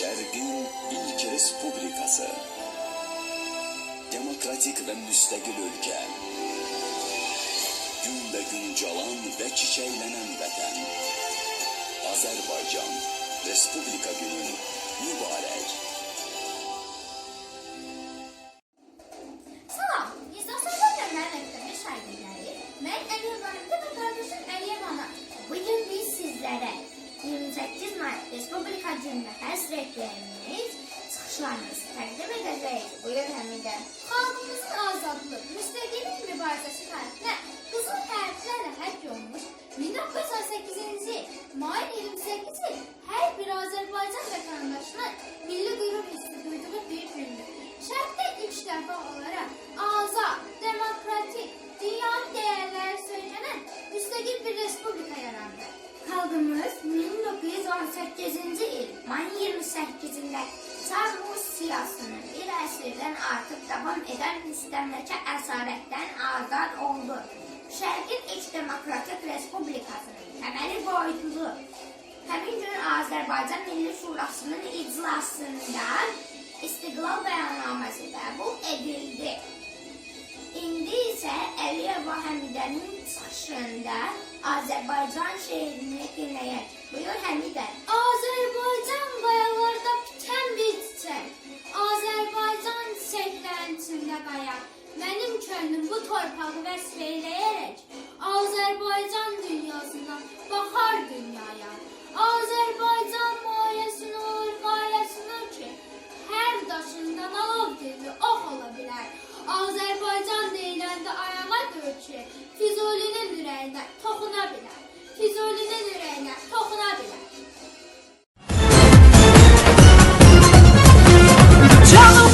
Şərqin ilk respublikası. Demokratik və müstəqil ölkə. Gün-be-gün calan və çiçəklənən vətən. Azərbaycan Respublika günün mübarək. Çıxışlarımızı təqdim edəcəyik. Buyur Həmidə. Xalqımızın azadlıq, müstəqillik mübarizəsi tarixinə qızıl hərflərlə həkk olmuş 1918-ci mayın 28-i hər bir Azərbaycan vətəndaşının milli qürur hissi duyduğu bir gündür. Şərqdə ilk dəfə olaraq azad, demokratik, dünyanın dəyərləri söylənən müstəqil bir respublika yarandı. Xalqımız 1918-ci il mayın 28-də Çar Rusiyasının bir əsrdən artıq davam edən müstəmləkə əsarətdən azad oldu. Şərqin ilk demokratik respublikasının təməli qoyuldu. Həmin gün Azərbaycan Milli Şurasının iclasında İstiqlal bəyannaməsi qəbul edildi. İndi isə Əliyev Həmidənin çıxışında Azərbaycan şeirini dinləyək. Buyur Həmidə. Azərbaycan ortamı ve Azerbaycan dünyasına bakar dünyaya. Azerbaycan mayesini olur, gayesini ki her daşından alov dilli ox ola. Azerbaycan deyiləndə ayağa dur ki, Füzulinin ürəyinə toxuna bilər. Füzulinin ürəyinə toxuna bilər. Canım